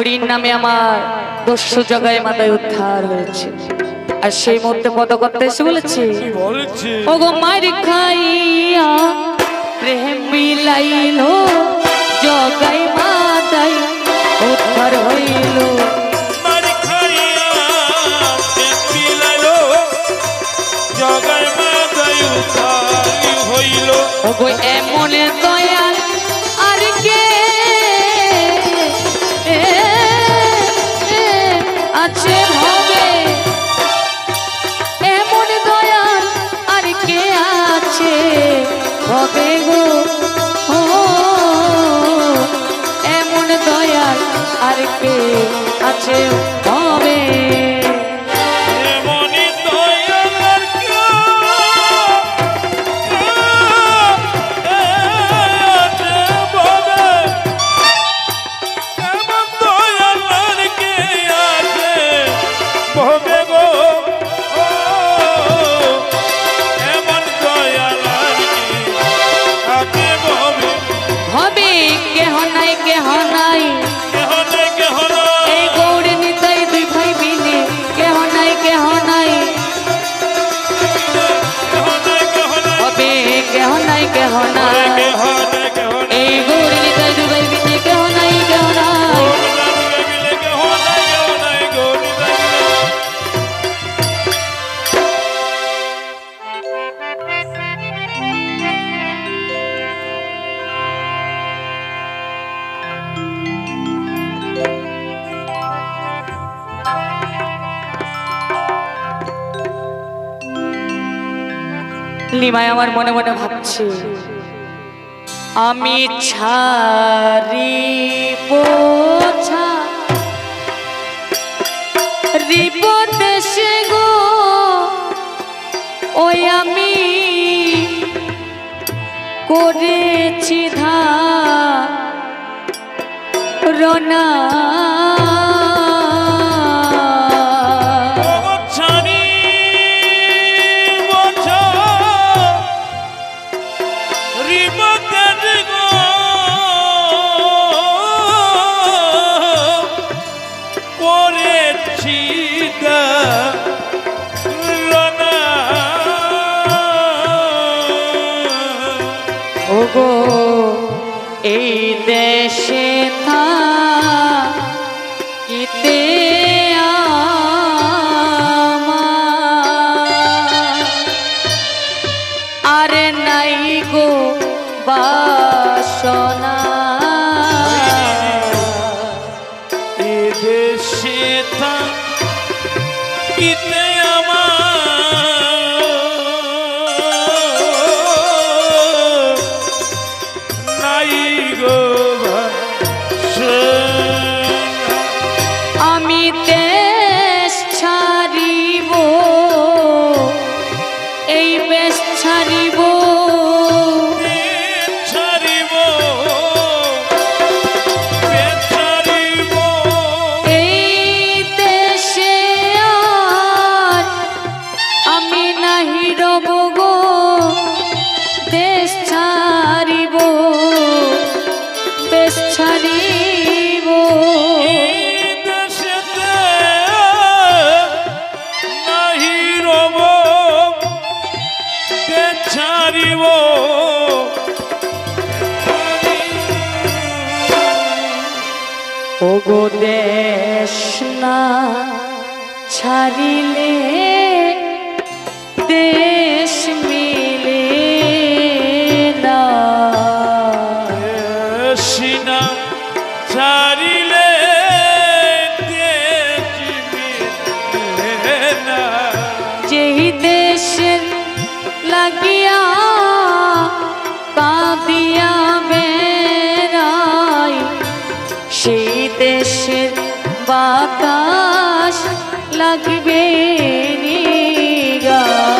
হরির নামে আমার দস্যু জগায় মাথায় উদ্ধার হয়েছে। আর সেই মুহূর্তে করতে এসে বলেছি, ওগো খাইয়া প্রেম মিলাইল, জগ আর আছে। নীলিমায় আমার মনে মনে ভাবছি। আমি ছি। গো ওই আমি করেছি ধা রনা সে ওগো দেশ না ছাড়িলে দেশ মিলে লাগিবে মৃগায়।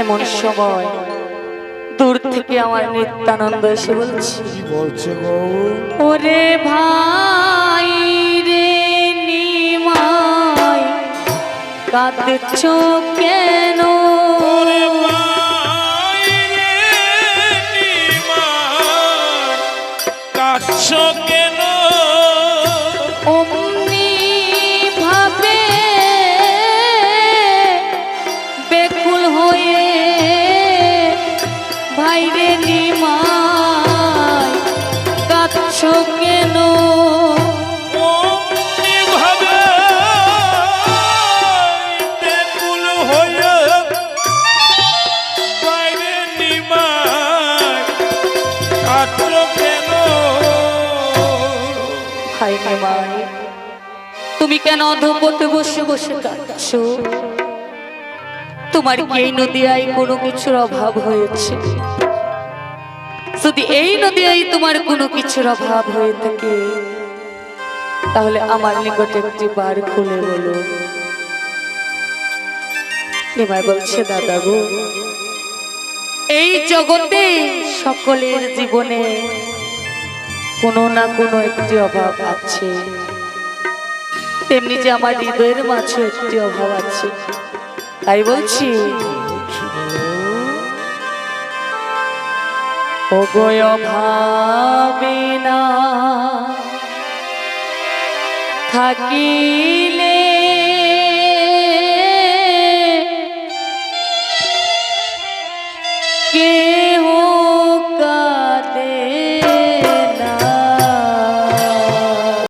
এমন সময় দূর থেকে আমার নিত্যানন্দ এসে বলছি বলছে গো? ওরে ভাই রে নিমাই কাঁদছো কেন? ভাই। নিমাই তুমি কেন অধপথে বসে বসে কাঁদছ? তোমার কি এই নদিয়ায় কোনো কিছুর অভাব হয়েছে? যদি এই নদিয়ায় তোমার কোনো কিছুর অভাব হয়ে থাকে, তাহলে আমার নিকটে একটি বার খুলে বলো। নিমাই বলছে, দাদা গো, এই জগতে সকলের জীবনে কোনো না কোনো একটি অভাব আছে। তেমনি যে আমার হৃদয়ের মাঝে একটি অভাব আছে। তাই বলছি থাকিলে